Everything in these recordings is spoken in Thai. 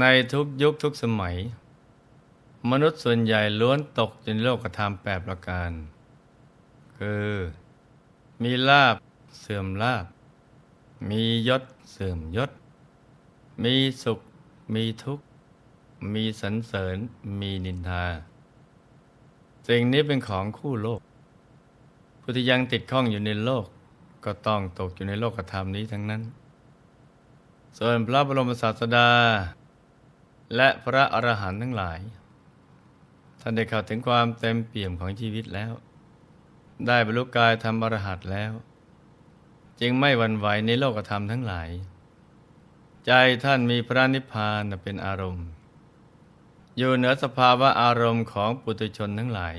ในทุกยุคทุกสมัย มนุษย์ส่วนใหญ่ล้วนตกอยู่ในโลกธรรมแปดประการ คือ มีลาบเสื่อมลาบ มียศเสื่อมยศ มีสุข มีทุกข์ มีสรรเสริญ มีนินทา สิ่งนี้เป็นของคู่โลก ผู้ที่ยังติดข้องอยู่ในโลก ก็ต้องตกอยู่ในโลกธรรมนี้ทั้งนั้น ส่วนพระบรมศาสดา และพระอรหันต์ทั้งหลาย ท่านได้เข้าถึงความเต็มเปี่ยมของชีวิตแล้ว ได้บรรลุกายธรรมอรหัตแล้ว จึงไม่หวั่นไหวในโลกธรรมทั้งหลาย ใจท่านมีพระนิพพานเป็นอารมณ์ อยู่เหนือสภาวะอารมณ์ของปุถุชนทั้งหลาย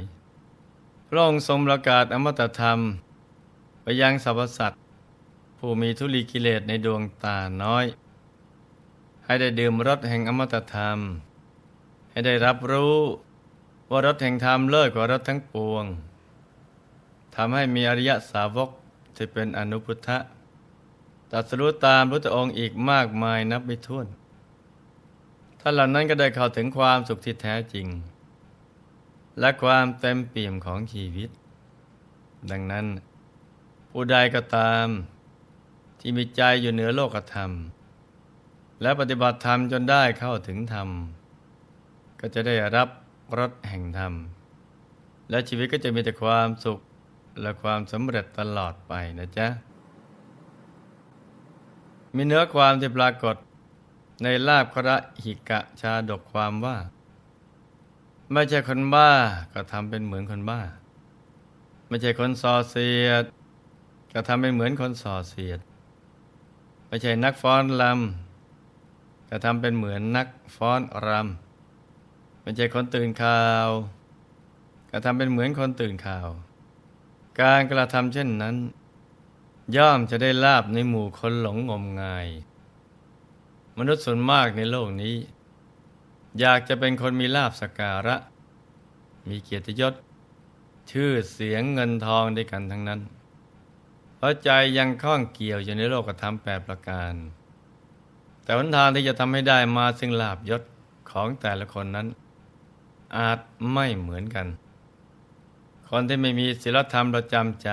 พระองค์ทรงประกาศอมตะธรรม ไปยังสรรพสัตว์ผู้มีทุลีกิเลสในดวงตาน้อย ให้ได้ดื่มรสแห่งอมตะธรรม ให้ได้รับรู้ว่ารสแห่งธรรมเลิศกว่ารสทั้งปวงทำให้มีอริยสาวกที่เป็นอนุพุทธะตรัสรู้ตามพระองค์อีกมากมายนับไม่ถ้วนท่านเหล่านั้นก็ได้เข้าถึงความสุขที่แท้จริง และความเต็มเปี่ยมของชีวิต ดังนั้น ผู้ใดก็ตาม ที่มีใจอยู่เหนือโลกธรรม และปฏิบัติธรรมจนได้เข้าถึงธรรม ก็จะได้รับรสแห่งธรรม และชีวิตก็จะมีแต่ความสุขและความสำเร็จตลอดไปนะจ๊ะ มีเนื้อความที่ปรากฏในลาบคระหิกะชาดกความว่า ไม่ใช่คนบ้าก็ทำเป็นเหมือนคนบ้า ไม่ใช่คนส่อเสียด ก็ทำเป็นเหมือนคนส่อเสียด ไม่ใช่นักฟ้อนลำ ก็ทำเป็นเหมือนนักฟ้อนรำไม่ใช่คนตื่นข่าว ก็ทำเป็นเหมือนคนตื่นข่าว การกระทำเช่นนั้น ย่อมจะได้ลาบในหมู่คนหลงงมงาย มนุษย์ส่วนมากในโลกนี้ อยากจะเป็นคนมีลาบสการะ มีเกียรติยศ ชื่อเสียงเงินทองด้วยกันทั้งนั้น เพราะใจยังคล้องเกี่ยวอยู่ในโลกธรรมแปดประการ แต่หนทางที่จะทำให้ได้มาซึ่งลาบยศของแต่ละคนนั้น อาจไม่เหมือนกัน คนที่ไม่มีศีลธรรมประจำใจ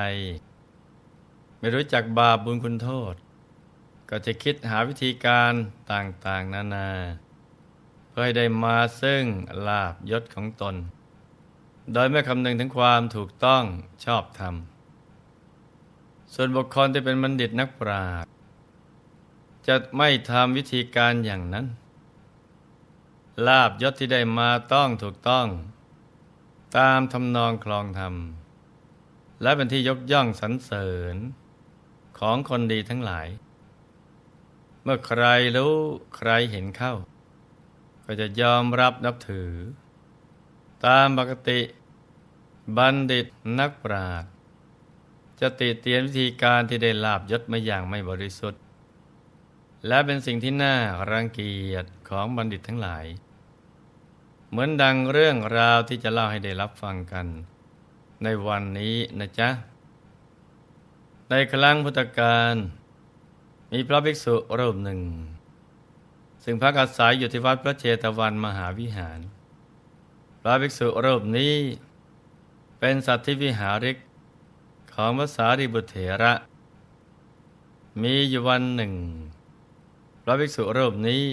ไม่รู้จักบาปบุญคุณโทษ ก็จะคิดหาวิธีการต่างๆ นานา เพื่อให้ได้มาซึ่งลาบยศของตน โดยไม่คำนึงถึงความถูกต้องชอบธรรมส่วนบุคคลที่เป็นบัณฑิตนักปราชญ์ จะไม่ทำวิธีการอย่างนั้น ลาบยศที่ได้มาต้องถูกต้อง ตามทำนองคลองธรรม และเป็นที่ยกย่องสรรเสริญของคนดีทั้งหลาย เมื่อใครรู้ใครเห็นเข้า ก็จะยอมรับนับถือ ตามปกติบัณฑิตนักปราชญ์จะติเตียนวิธีการที่ได้ลาบยศมาอย่างไม่บริสุทธิ์ และเป็นสิ่งที่น่ารังเกียจของบัณฑิตทั้งหลาย เหมือนดังเรื่องราวที่จะเล่าให้ได้รับฟังกัน ในวันนี้นะจ๊ะ ในครั้งพุทธกาลมีพระภิกษุรูปหนึ่ง ซึ่งพักอาศัยอยู่ที่วัดพระเชตวันมหาวิหาร พระภิกษุรูปนี้ เป็นสัตว์ที่วิหาริกของภาษาริบุเถระ มีอยู่วันหนึ่ง พระภิกษุรูปนี้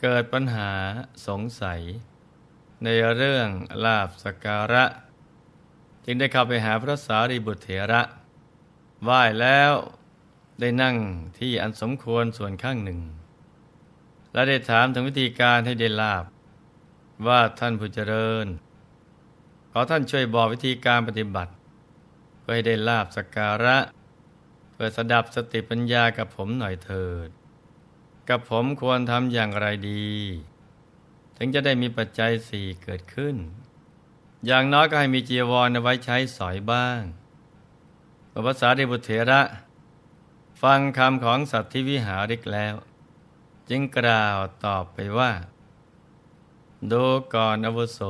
เกิดปัญหาสงสัย ในเรื่องลาบสการะ จึงได้เข้าไปหาพระสารีบุตรเถระไหว้แล้วได้นั่งที่อันสมควรส่วนข้างหนึ่ง และได้ถามถึงวิธีการให้ได้ลาบ ว่าท่านผู้เจริญ ขอท่านช่วยบอกวิธีการปฏิบัติ เพื่อให้ได้ลาบสการะ เพื่อสดับสติปัญญากับผมหน่อยเถิด กับผมควรทำอย่างไรดี ถึงจะได้มีปัจจัยสี่เกิดขึ้น อย่างน้อยก็ให้มีจีวรเอาไว้ใช้สอยบ้างภาษาเดบุตเถระ ฟังคำของสัตว์ที่วิหาริกแล้ว จึงกล่าวตอบไปว่า ดูก่อนอวุโส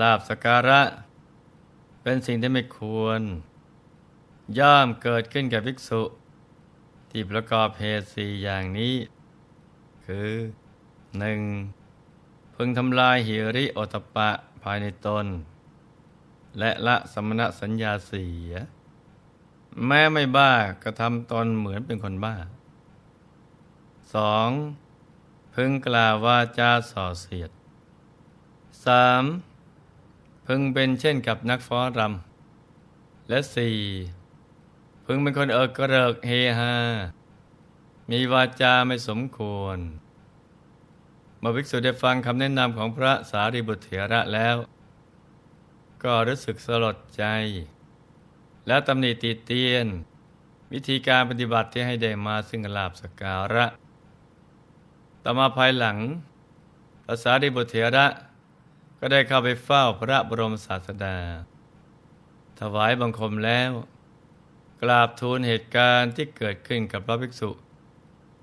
ลาบสการะ เป็นสิ่งที่ไม่ควร ย่อมเกิดขึ้นแกับภิกษุ ที่ประกอบเหตุสี่อย่างนี้ คือหนึ่งพึงทำลายหิริโอตปะภายในตน และละสมณสัญญาเสีย แม้ไม่บ้าก็ทำตนเหมือนเป็นคนบ้าสองพึงกล่าววาจาส่อเสียดสามพึงเป็นเช่นกับนักฟ้อนรำและสี่ พึงเป็นคนเอิกกระเริกเฮฮา มีวาจาไม่สมควร เมื่อภิกษุได้ฟังคำแนะนำของพระสารีบุตรเถระแล้ว ก็รู้สึกสลดใจ แล้วตำหนิตีเตียน วิธีการปฏิบัติที่ให้ได้มาซึ่งลาบสกการะ ต่อมาภายหลังพระสารีบุตรเถระก็ได้เข้าไปเฝ้าพระบรมศาสดา ถวายบังคมแล้ว กราบทูลเหตุการณ์ที่เกิดขึ้นกับพระภิกษุ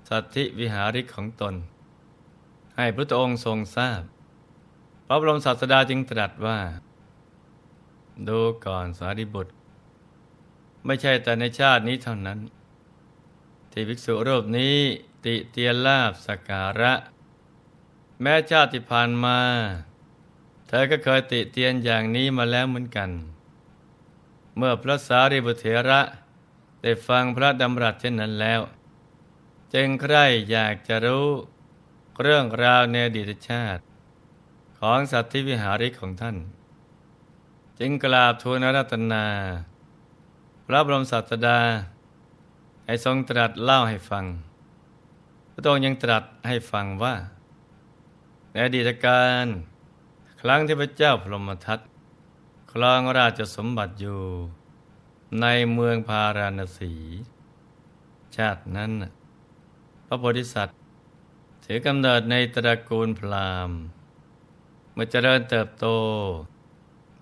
สัตธิวิหาริกของตน ให้พระองค์ทรงทราบ พระบรมศาสดาจึงตรัสว่า ดูก่อนสารีบุตร ไม่ใช่แต่ในชาตินี้เท่านั้น ที่ภิกษุรูปนี้ติเตียนลาบสกการะ แม้ชาติผ่านมา เธอก็เคยติเตียนอย่างนี้มาแล้วเหมือนกันเมื่อพระสารีบุตรเถระ ได้ฟังพระดำรัสเช่นนั้นแล้ว จึงใคร่อยากจะรู้เรื่องราวในอดีตชาติ ของสัตว์ที่วิหาริกของท่าน จึงกราบทูลอารัตนา พระบรมศาสดา ให้ทรงตรัสเล่าให้ฟัง พระองค์ยังตรัสให้ฟังว่า ในอดีตการครั้งที่พระเจ้าพรหมทัตครองราชสมบัติอยู่ ในเมืองพาราณสี ชาตินั้น พระโพธิสัตว์ถือกำเนิดในตระกูลพราหมณ์ เมื่อเจริญเติบโต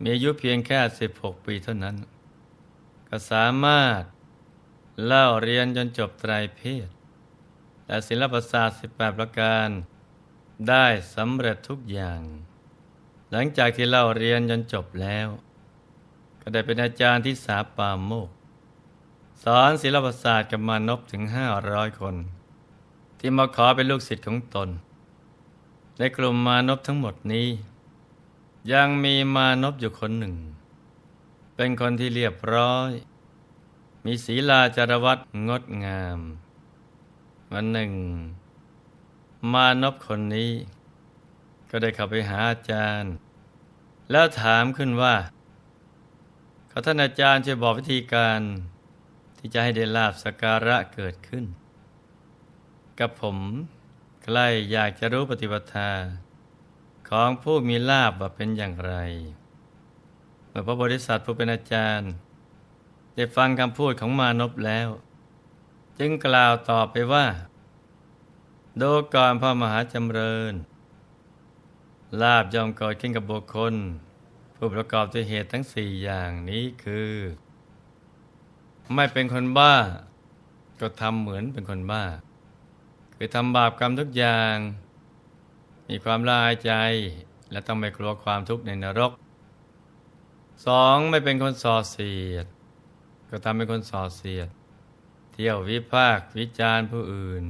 มีอายุเพียงแค่ 16 ปีเท่านั้น ก็สามารถเล่าเรียนจนจบไตรเพศ และศิลปศาสตร์ 18 ประการ ได้สำเร็จทุกอย่าง หลังจากที่เล่าเรียนจนจบแล้ว ก็ได้เป็นอาจารย์ที่สาปามโมก สอนศิลปศาสตร์กับมานพถึง500คน ที่มาขอเป็นลูกศิษย์ของตน ในกลุ่มมานพทั้งหมดนี้ ยังมีมานพอยู่คนหนึ่ง เป็นคนที่เรียบร้อย มีศีลาจารวัตงดงาม วันหนึ่ง มานพคนนี้ ก็ได้เข้าไปหาอาจารย์ แล้วถามขึ้นว่า ขอท่านอาจารย์ช่วยบอกวิธีการที่จะให้ได้ลาบสการะเกิดขึ้น กับผมใครอยากจะรู้ปฏิปทา ของผู้มีลาบว่าเป็นอย่างไรเมื่อพระบริษัทผู้เป็นอาจารย์ ได้ฟังคำพูดของมานพแล้ว จึงกล่าวตอบไปว่า โดก่อนพ่อมหาจำเริญ ลาบย่อมเกิดขึ้นกับบุคคล ผู้ประกอบด้วยเหตุทั้งสี่อย่างนี้คือ ไม่เป็นคนบ้า ก็ทำเหมือนเป็นคนบ้า คือทำบาปกรรมทุกอย่าง มีความละอายใจ และต้องไม่กลัวความทุกข์ในนรกสองไม่เป็นคนส่อเสียด ก็ทำเป็นคนส่อเสียด เที่ยววิพากวิจารผู้อื่น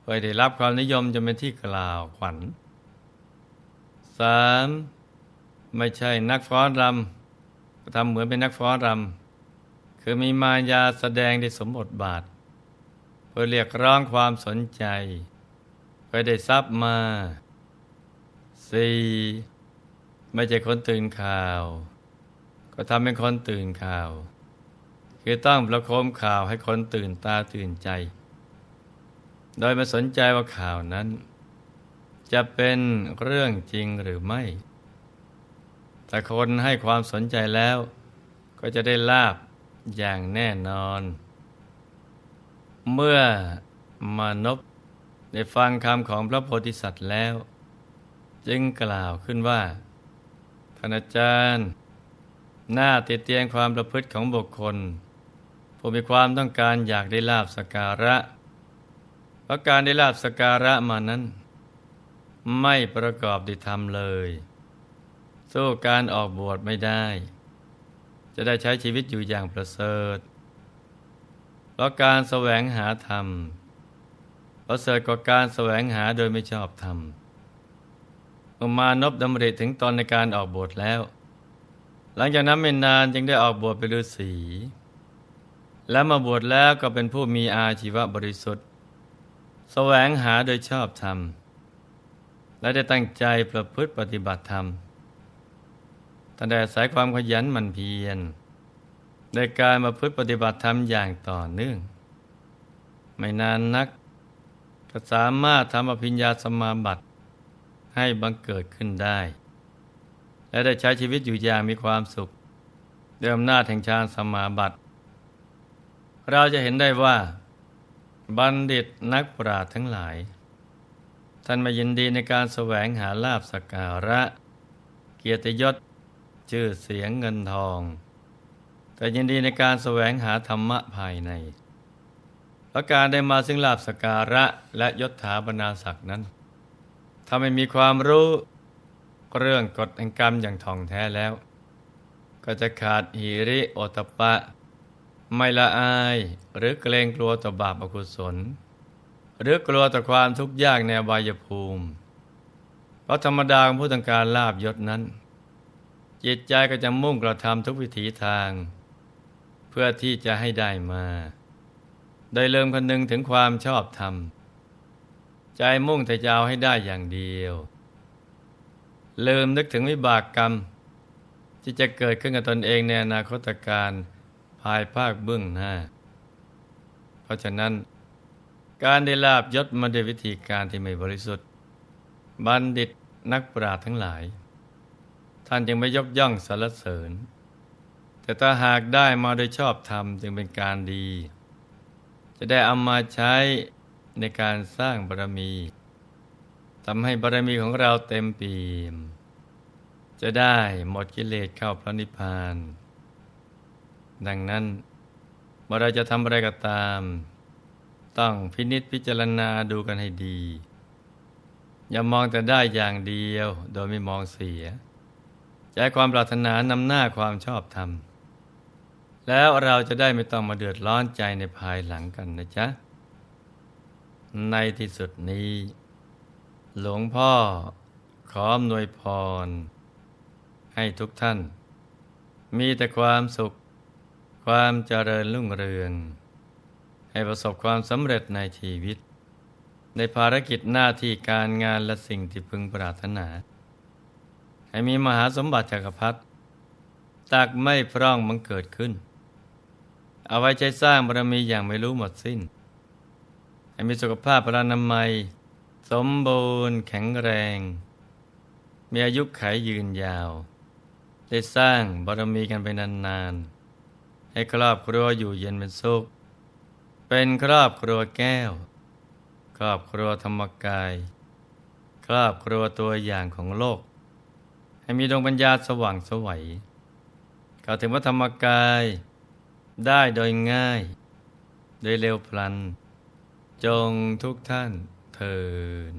เพื่อได้รับความนิยมจะเป็นที่กล่าวขวัญสาม ไม่ใช่นักฟ้อนรำก็ทำเหมือนเป็นนักฟ้อนรำคือมีมายาแสดงในสมบทบาท เพื่อเรียกร้องความสนใจเพื่อได้ทรัพย์มาสี่ไม่ใช่คนตื่นข่าว ก็ทำเป็นคนตื่นข่าว คือต้องประโคมข่าวให้คนตื่นตาตื่นใจ โดยมาสนใจว่าข่าวนั้น จะเป็นเรื่องจริงหรือไม่ แต่คนให้ความสนใจแล้ว ก็จะได้ลาบอย่างแน่นอน เมื่อมานพได้ฟังคำของพระโพธิสัตว์แล้ว จึงกล่าวขึ้นว่าท่านอาจารย์ หน้าติดเตียงความประพฤติของบุคคลผู้มีความต้องการอยากได้ลาบสการะเพราะการได้ลาบสการะมานั้น ไม่ประกอบด้วยธรรมเลย สู้การออกบวชไม่ได้ จะได้ใช้ชีวิตอยู่อย่างประเสริฐ เพราะการแสวงหาธรรม ประเสริฐกว่าการแสวงหาโดยไม่ชอบธรรมเมื่อมานพดำริถึงตอนในการออกบวชแล้ว หลังจากนั้นไม่นานจึงได้ออกบวชเป็นฤาษีและมาบวชแล้วก็เป็นผู้มีอาชีวะบริสุทธิ์ แสวงหาโดยชอบธรรม และได้ตั้งใจประพฤติปฏิบัติธรรม ตั้งแต่สายความขยันหมันเพียรในการมาพฤติปฏิบัติธรรมอย่างต่อเนื่อง ไม่นานนักก็สามารถทำอภิญญาสมาบัติให้บังเกิดขึ้นได้ และได้ใช้ชีวิตอยู่อย่างมีความสุขด้วยอำนาจแห่งฌานสมาบัติ เราจะเห็นได้ว่า บัณฑิตนักปราชญ์ทั้งหลาย ท่านมายินดีในการแสวงหาลาบสักการะ เกียรติยศ ชื่อเสียงเงินทอง แต่ยินดีในการแสวงหาธรรมะภายในเพราะการได้มาซึ่งลาบสการะและยศถาบรรดาศักดิ์นั้นถ้าไม่มีความรู้เรื่องกฎแห่งกรรมอย่างท่องแท้แล้ว ก็จะขาดหิริโอตปะ ไม่ละอายหรือเกรงกลัวต่อบาปอกุศล หรือกลัวต่อความทุกข์ยากในอบายภูมิ เพราะธรรมดาของผู้ต้องการลาบยศนั้น จิตใจก็จะมุ่งกระทำทุกวิถีทาง เพื่อที่จะให้ได้มา โดยเริ่มคำนึงถึงความชอบธรรม ใจมุ่งแต่จะเอาให้ได้อย่างเดียวเริ่มนึกถึงวิบากกรรม ที่จะเกิดขึ้นกับตนเองในอนาคตการภายภาคเบื้องหน้า เพราะฉะนั้น การได้ลาบยศมาด้วยวิธีการที่ไม่บริสุทธิ์ บัณฑิตนักปราชญ์ทั้งหลาย ท่านจึงไม่ยกย่องสรรเสริญ แต่ถ้าหากได้มาโดยชอบธรรมจึงเป็นการดี จะได้เอามาใช้ในการสร้างบารมีทำให้บารมีของเราเต็มปีม จะได้หมดกิเลสเข้าพระนิพพาน ดังนั้นเมื่อเราจะทำอะไรก็ตาม ต้องพินิจพิจารณาดูกันให้ดี อย่ามองแต่ได้อย่างเดียวโดยไม่มองเสีย ใจความปรารถนานำหน้าความชอบธรรม แล้วเราจะได้ไม่ต้องมาเดือดร้อนใจในภายหลังกันนะจ๊ะ ในที่สุดนี้ หลวงพ่อขออำนวยพร ให้ทุกท่าน มีแต่ความสุข ความเจริญรุ่งเรืองให้ประสบความสำเร็จในชีวิต ในภารกิจหน้าที่การงานและสิ่งที่พึงปรารถนา ให้มีมหาสมบัติจักรพรรดิตักไม่พร่องมังเกิดขึ้น เอาไว้ใช้สร้างบารมีอย่างไม่รู้หมดสิ้น ให้มีสุขภาพพลานามัย สมบูรณ์แข็งแรง มีอายุขายยืนยาว ได้สร้างบารมีกันไปนานๆ ให้ครอบครัวอยู่เย็นเป็นสุข เป็นครอบครัวแก้ว ครอบครัวธรรมกาย ครอบครัวตัวอย่างของโลก ให้มีดวงปัญญาสว่างสวัยเข้าถึงพระธรรมกายได้โดยง่าย โดยเร็วพลัน จงทุกท่านเทิน